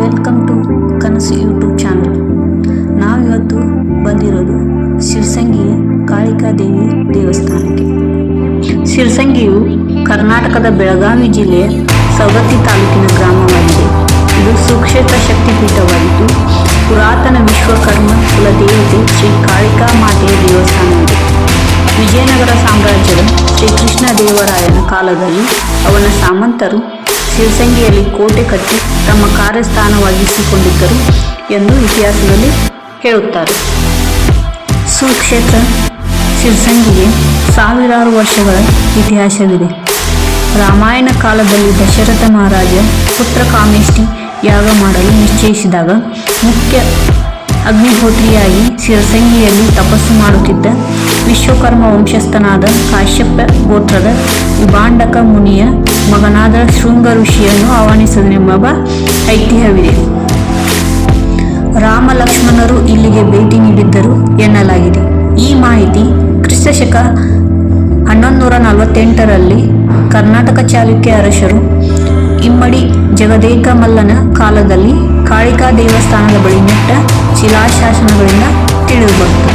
Welcome to Kanasu YouTube channel ನಾವಿವತ್ತು ಬಂದಿರೋದು ಶಿರ್ಸಂಗಿಯ ಕಾಳಿಕಾದೇವಿ ದೇವಸ್ಥಾನಕ್ಕೆ. ಶಿರ್ಸಂಗಿಯು ಕರ್ನಾಟಕದ ಬೆಳಗಾವಿ ಜಿಲ್ಲೆಯ ಸವದತ್ತಿ ತಾಲೂಕಿನ ಗ್ರಾಮವಾಗಿದೆ. ಇದು ಸುಕ್ಷೇತ್ರ ಶಕ್ತಿಪೀಠವಾಗಿದ್ದು, ಪುರಾತನ ವಿಶ್ವಕರ್ಮ ಕುಲದೇವತೆ ಶ್ರೀ ಕಾಳಿಕಾ ಮಾತೆಯ ದೇವಸ್ಥಾನವಿದೆ ವಿಜಯನಗರ ಸಾಮ್ರಾಜ್ಯದ ಶ್ರೀಕೃಷ್ಣ ದೇವರಾಯನ ಕಾಲದಲ್ಲಿ ಅವನ ಸಾಮಂತರು ಶಿವಸಂಗಿಯಲ್ಲಿ ಕೋಟೆ ಕಟ್ಟಿ ತಮ್ಮ ಕಾರ್ಯಸ್ಥಾನವಾಗಿಸಿಕೊಂಡಿದ್ದರು ಎಂದು ಇತಿಹಾಸದಲ್ಲಿ ಹೇಳುತ್ತಾರೆ. ಸುಕ್ಷೇತ್ರ ಶಿವಸಂಗಿಗೆ ಸಾವಿರಾರು ವರ್ಷಗಳ ಇತಿಹಾಸವಿದೆ. ರಾಮಾಯಣ ಕಾಲದಲ್ಲಿ ದಶರಥ ಮಹಾರಾಜ ಪುತ್ರ ಕಾಮೇಷ್ಟಿ ಯಾಗ ಮಾಡಲು ನಿಶ್ಚಯಿಸಿದಾಗ ಮುಖ್ಯ ಅಗ್ನಿಹೋತ್ರಿಯಾಗಿ ಶಿರಸಂಗಿಯಲ್ಲಿ ತಪಸ್ಸು ಮಾಡುತ್ತಿದ್ದ ವಿಶ್ವಕರ್ಮ ವಂಶಸ್ಥನಾದ ಕಾಶ್ಯಪ ಗೋತ್ರದ ಇಬಾಂಡಕ ಮುನಿಯ ಮಗನಾದ ಶೃಂಗ ಋಷಿಯನ್ನು ಆಹ್ವಾನಿಸಿದನೆಂಬ ಐತಿಹ್ಯವಿದೆ. ರಾಮ ಲಕ್ಷ್ಮಣರು ಇಲ್ಲಿಗೆ ಭೇಟಿ ನೀಡಿದ್ದರು ಎನ್ನಲಾಗಿದೆ. ಈ ಮಾಹಿತಿ ಕ್ರಿಸ್ತಶಕ ಹನ್ನೊಂದು ನೂರ ನಲವತ್ತೆಂಟರಲ್ಲಿ ಕರ್ನಾಟಕ ಚಾಲುಕ್ಯ ಅರಸರು ಇಮ್ಮಡಿ ಜಗದೇಕ ಮಲ್ಲನ ಕಾಲದಲ್ಲಿ ಕಾಳಿಕಾ ದೇವಸ್ಥಾನದ ಬಳಿ ನೆಟ್ಟ ಶಿಲಾಶಾಸನಗಳಿಂದ ತಿಳಿದುಬರುತ್ತದೆ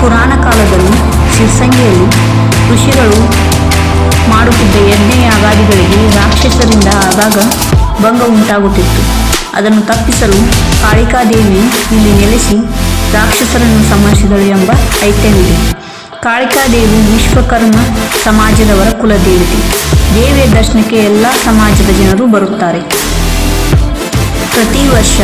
ಪುರಾಣ ಕಾಲದಲ್ಲಿ ಶಿರ್ಸಂಗಿಯಲ್ಲಿ ಋಷಿಗಳು ಮಾಡುತ್ತಿದ್ದ ಯಜ್ಞ ಯಾಗಾದಿಗಳಿಗೆ ರಾಕ್ಷಸರಿಂದ ಆಗಾಗ ಭಂಗ ಉಂಟಾಗುತ್ತಿತ್ತು. ಅದನ್ನು ತಪ್ಪಿಸಲು ಕಾಳಿಕಾದೇವಿ ಇಲ್ಲಿ ನೆಲೆಸಿ ರಾಕ್ಷಸರನ್ನು ಸಂಹರಿಸಿದಳು ಎಂಬ ಐತ್ಯವಿದೆ ಕಾಳಿಕಾದೇವಿ ವಿಶ್ವಕರ್ಮ ಸಮಾಜದವರ ಕುಲದೇವತೆ. ದೇವಿಯ ದರ್ಶನಕ್ಕೆ ಎಲ್ಲ ಸಮಾಜದ ಜನರು ಬರುತ್ತಾರೆ. ಪ್ರತಿ ವರ್ಷ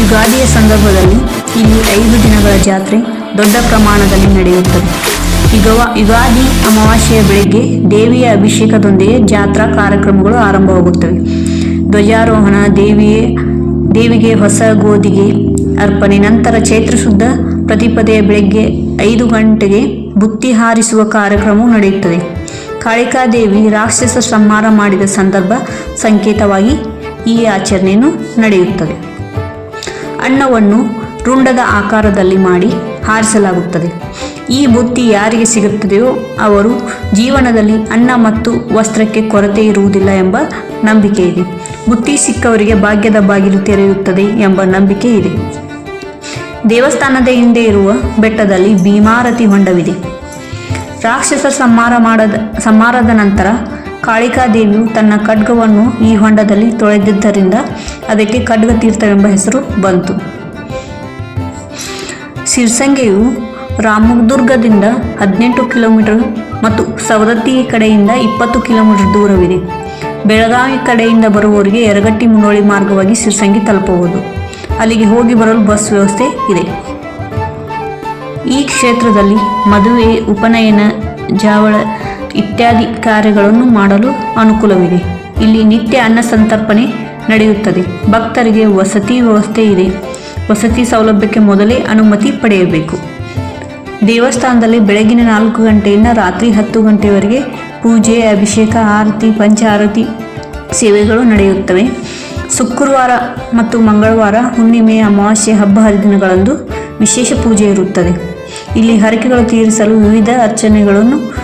ಯುಗಾದಿಯ ಸಂದರ್ಭದಲ್ಲಿ ಇಲ್ಲಿ ಐದು ದಿನಗಳ ಜಾತ್ರೆ ದೊಡ್ಡ ಪ್ರಮಾಣದಲ್ಲಿ ನಡೆಯುತ್ತದೆ. ಯುಗವ, ಯುಗಾದಿ ಅಮಾವಾಸ್ಯೆಯ ಬೆಳಗ್ಗೆ ದೇವಿಯ ಅಭಿಷೇಕದೊಂದಿಗೆ ಜಾತ್ರಾ ಕಾರ್ಯಕ್ರಮಗಳು ಆರಂಭವಾಗುತ್ತವೆ. ಧ್ವಜಾರೋಹಣ, ದೇವಿಯೇ, ದೇವಿಗೆ ಹೊಸ ಗೋಧಿಗೆ ಅರ್ಪಣೆ, ನಂತರ ಚೈತ್ರ ಶುದ್ಧ ಪ್ರತಿಪದೆಯ ಬೆಳಗ್ಗೆ ಐದು ಗಂಟೆಗೆ ಬುತ್ತಿ ಹಾರಿಸುವ ಕಾರ್ಯಕ್ರಮವು ನಡೆಯುತ್ತದೆ. ಕಾಳಿಕಾದೇವಿ ರಾಕ್ಷಸ ಸಂಹಾರ ಮಾಡಿದ ಸಂದರ್ಭ ಸಂಕೇತವಾಗಿ ಈ ಆಚರಣೆಯನ್ನು ನಡೆಯುತ್ತದೆ. ಅನ್ನವನ್ನು ರುಂಡದ ಆಕಾರದಲ್ಲಿ ಮಾಡಿ ಹಾರಿಸಲಾಗುತ್ತದೆ. ಈ ಬುತ್ತಿ ಯಾರಿಗೆ ಸಿಗುತ್ತದೆಯೋ ಅವರು ಜೀವನದಲ್ಲಿ ಅನ್ನ ಮತ್ತು ವಸ್ತ್ರಕ್ಕೆ ಕೊರತೆ ಇರುವುದಿಲ್ಲ ಎಂಬ ನಂಬಿಕೆ ಇದೆ. ಬುತ್ತಿ ಸಿಕ್ಕವರಿಗೆ ಭಾಗ್ಯದ ಬಾಗಿಲು ತೆರೆಯುತ್ತದೆ ಎಂಬ ನಂಬಿಕೆ ಇದೆ. ದೇವಸ್ಥಾನದ ಹಿಂದೆ ಇರುವ ಬೆಟ್ಟದಲ್ಲಿ ಭೀಮಾರತಿ ಹೊಂಡವಿದೆ. ರಾಕ್ಷಸ ಸಂಹಾರ ಮಾಡದ, ಸಂಹಾರದ ನಂತರ ಕಾಳಿಕಾದೇವಿಯು ತನ್ನ ಖಡ್ಗವನ್ನು ಈ ಹೊಂಡದಲ್ಲಿ ತೊಳೆದಿದ್ದರಿಂದ ಅದಕ್ಕೆ ಖಡ್ಗ ತೀರ್ಥವೆಂಬ ಹೆಸರು ಬಂತು. ಸಿರ್ಸಂಗೆಯು ರಾಮದುರ್ಗದಿಂದ ಹದಿನೆಂಟು ಕಿಲೋಮೀಟರ್ ಮತ್ತು ಸವದತ್ತಿ ಕಡೆಯಿಂದ ಇಪ್ಪತ್ತು ಕಿಲೋಮೀಟರ್ ದೂರವಿದೆ. ಬೆಳಗಾವಿ ಕಡೆಯಿಂದ ಬರುವವರಿಗೆ ಯರಗಟ್ಟಿ ಮುನ್ನೋಳಿ ಮಾರ್ಗವಾಗಿ ಸಿರ್ಸಂಗಿ ತಲುಪಬಹುದು. ಅಲ್ಲಿಗೆ ಹೋಗಿ ಬರಲು ಬಸ್ ವ್ಯವಸ್ಥೆ ಇದೆ. ಈ ಕ್ಷೇತ್ರದಲ್ಲಿ ಮದುವೆ, ಉಪನಯನ, ಜಾವಳ ಇತ್ಯಾದಿ ಕಾರ್ಯಗಳನ್ನು ಮಾಡಲು ಅನುಕೂಲವಿದೆ. ಇಲ್ಲಿ ನಿತ್ಯ ಅನ್ನ ಸಂತರ್ಪಣೆ ನಡೆಯುತ್ತದೆ. ಭಕ್ತರಿಗೆ ವಸತಿ ವ್ಯವಸ್ಥೆ ಇದೆ. ವಸತಿ ಸೌಲಭ್ಯಕ್ಕೆ ಮೊದಲೇ ಅನುಮತಿ ಪಡೆಯಬೇಕು. ದೇವಸ್ಥಾನದಲ್ಲಿ ಬೆಳಗಿನ ನಾಲ್ಕು ಗಂಟೆಯಿಂದ ರಾತ್ರಿ ಹತ್ತು ಗಂಟೆವರೆಗೆ ಪೂಜೆ, ಅಭಿಷೇಕ, ಆರತಿ ಪಂಚ ಆರತಿ ಸೇವೆಗಳು ನಡೆಯುತ್ತವೆ. ಶುಕ್ರವಾರ ಮತ್ತು ಮಂಗಳವಾರ ಹುಣ್ಣಿಮೆ, ಅಮಾವಾಸ್ಯೆ ಹಬ್ಬ ಹರಿದಿನಗಳಂದು ವಿಶೇಷ ಪೂಜೆ ಇರುತ್ತದೆ. ಇಲ್ಲಿ ಹರಕೆಗಳು ತೀರಿಸಲು ವಿವಿಧ ಅರ್ಚನೆಗಳನ್ನು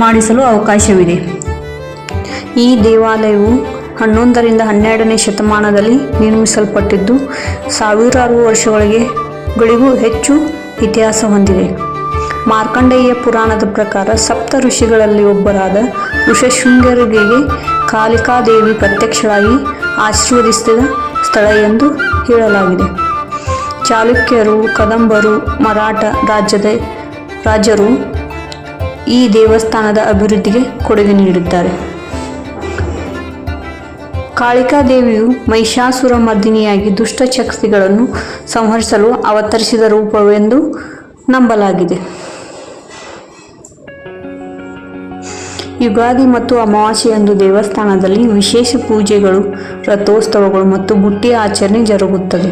ಮಾಡಿಸಲು ಅವಕಾಶವಿದೆ. ಈ ದೇವಾಲಯವು ಹನ್ನೊಂದರಿಂದ ಹನ್ನೆರಡನೇ ಶತಮಾನದಲ್ಲಿ ನಿರ್ಮಿಸಲ್ಪಟ್ಟಿದ್ದು, ಸಾವಿರಾರು ವರ್ಷಗಳಿಗೆ ಗಳಿಗೂ ಹೆಚ್ಚು ಇತಿಹಾಸ ಹೊಂದಿದೆ. ಮಾರ್ಕಂಡೇಯ ಪುರಾಣದ ಪ್ರಕಾರ ಸಪ್ತ ಋಷಿಗಳಲ್ಲಿ ಒಬ್ಬರಾದ ಋಷಶೃಂಗರಿಗೆ ಕಾಳಿಕಾದೇವಿ ಪ್ರತ್ಯಕ್ಷಳಾಗಿ ಆಶೀರ್ವದಿಸಿದ ಸ್ಥಳ ಎಂದು ಹೇಳಲಾಗಿದೆ. ಚಾಲುಕ್ಯರು, ಕದಂಬರು, ಮರಾಠ ರಾಜ್ಯದ ರಾಜರು ಈ ದೇವಸ್ಥಾನದ ಅಭಿವೃದ್ಧಿಗೆ ಕೊಡುಗೆ ನೀಡಿದ್ದಾರೆ. ಕಾಳಿಕಾದೇವಿಯು ಮಹಿಷಾಸುರ ಮರ್ದಿನಿಯಾಗಿ ದುಷ್ಟ ಶಕ್ತಿಗಳನ್ನು ಸಂಹರಿಸಲು ಅವತರಿಸಿದ ರೂಪವೆಂದು ನಂಬಲಾಗಿದೆ. ಯುಗಾದಿ ಮತ್ತು ಅಮಾವಾಸ್ಯೆಯಂದು ದೇವಸ್ಥಾನದಲ್ಲಿ ವಿಶೇಷ ಪೂಜೆಗಳು, ರಥೋತ್ಸವಗಳು ಮತ್ತು ಬುಟ್ಟಿ ಆಚರಣೆ ಜರುಗುತ್ತದೆ.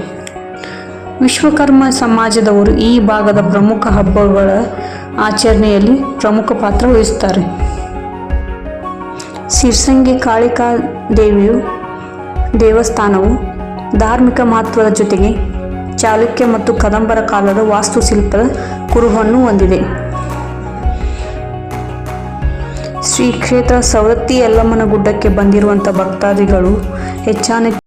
ವಿಶ್ವಕರ್ಮ ಸಮಾಜದವರು ಈ ಭಾಗದ ಪ್ರಮುಖ ಹಬ್ಬಗಳ ಆಚರಣೆಯಲ್ಲಿ ಪ್ರಮುಖ ಪಾತ್ರ ವಹಿಸುತ್ತಾರೆ. ಸಿರ್ಸಂಗಿ ಕಾಳಿಕಾ ದೇವಿಯು ದೇವಸ್ಥಾನವು ಧಾರ್ಮಿಕ ಮಹತ್ವದ ಜೊತೆಗೆ ಚಾಲುಕ್ಯ ಮತ್ತು ಕದಂಬರ ಕಾಲದ ವಾಸ್ತುಶಿಲ್ಪದ ಕುರುಹನ್ನು ಹೊಂದಿದೆ. ಶ್ರೀ ಕ್ಷೇತ್ರ ಸವದತ್ತಿ ಯಲ್ಲಮ್ಮನ ಗುಡ್ಡಕ್ಕೆ ಬಂದಿರುವಂಥ ಭಕ್ತಾದಿಗಳು ಹೆಚ್ಚಾನ